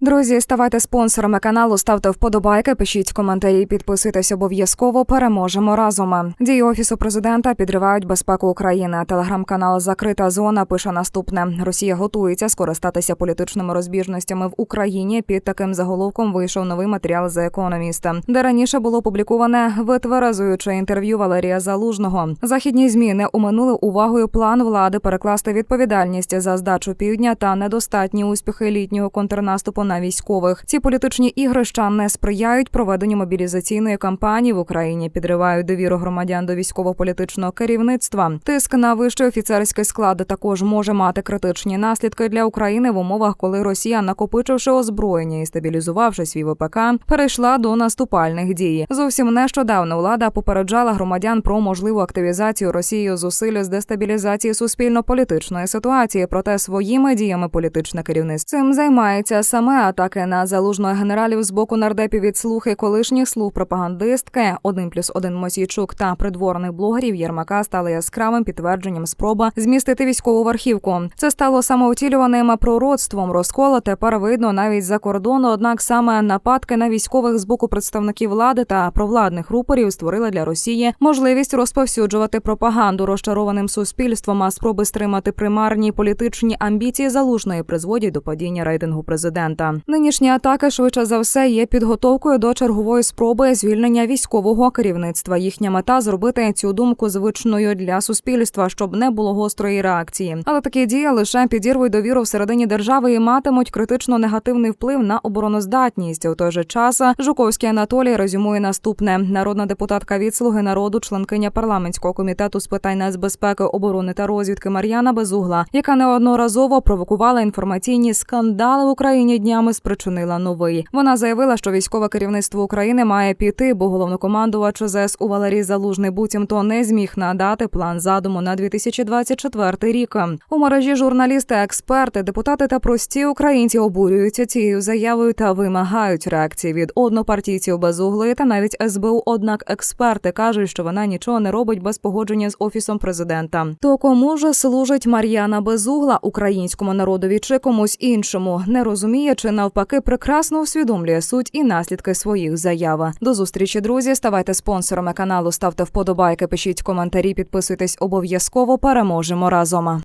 Друзі, ставайте спонсорами каналу, ставте вподобайки, пишіть коментарі, підписуйтесь обов'язково. Переможемо разом. Дії офісу президента підривають безпеку України. Телеграм-канал Закрита зона пише наступне: Росія готується скористатися політичними розбіжностями в Україні. Під таким заголовком вийшов новий матеріал The Economist, де раніше було опубліковане витверезуюче інтерв'ю Валерія Залужного. Західні змі не уминули увагою план влади перекласти відповідальність за здачу півдня та недостатні успіхи літнього контрнаступу на військових. Ці політичні ігрища не сприяють проведенню мобілізаційної кампанії в Україні, підривають довіру громадян до військово-політичного керівництва. Тиск на вищий офіцерський склад також може мати критичні наслідки для України в умовах, коли Росія, накопичивши озброєння і стабілізувавши свій ВПК, перейшла до наступальних дій. Зовсім нещодавно влада попереджала громадян про можливу активізацію Росією зусиль з дестабілізації суспільно-політичної ситуації. Проте своїми діями політичне керівництво цим займається саме атаки на залужного генералів з боку нардепів від слухи колишніх слуг пропагандистки. Один плюс один Мосійчук та придворних блогерів Єрмака стали яскравим підтвердженням спроба змістити військову верхівку. Це стало самоутілюваним пророцтвом. Розкола тепер видно навіть за кордону. Однак саме нападки на військових з боку представників влади та провладних рупорів створили для Росії можливість розповсюджувати пропаганду розчарованим суспільством, а спроби стримати примарні політичні амбіції залужної призводять до падіння рейтингу президента. Нинішні атаки швидше за все є підготовкою до чергової спроби звільнення військового керівництва. Їхня мета зробити цю думку звичною для суспільства, щоб не було гострої реакції. Але такі дії лише підірвуть довіру всередині держави і матимуть критично негативний вплив на обороноздатність. У той же час Жуковський Анатолій резюмує наступне: народна депутатка від слуги народу, членкиня парламентського комітету з питань нацбезпеки, оборони та розвідки Мар'яна Безугла, яка неодноразово провокувала інформаційні скандали в Україні днями, спричинила новий. Вона заявила, що військове керівництво України має піти, бо головнокомандувач ЗСУ Валерій Залужний буцімто не зміг надати план задуму на 2024 рік. У мережі журналісти, експерти, депутати та прості українці обурюються цією заявою та вимагають реакції від однопартійців безуглої та навіть СБУ. Однак експерти кажуть, що вона нічого не робить без погодження з офісом президента. То кому ж служить Мар'яна Безугла українському народові чи комусь іншому, не розуміє чи навпаки прекрасно усвідомлює суть і наслідки своїх заяв. До зустрічі, друзі. Ставайте спонсорами каналу, ставте вподобайки, пишіть коментарі, підписуйтесь обов'язково. Переможемо разом.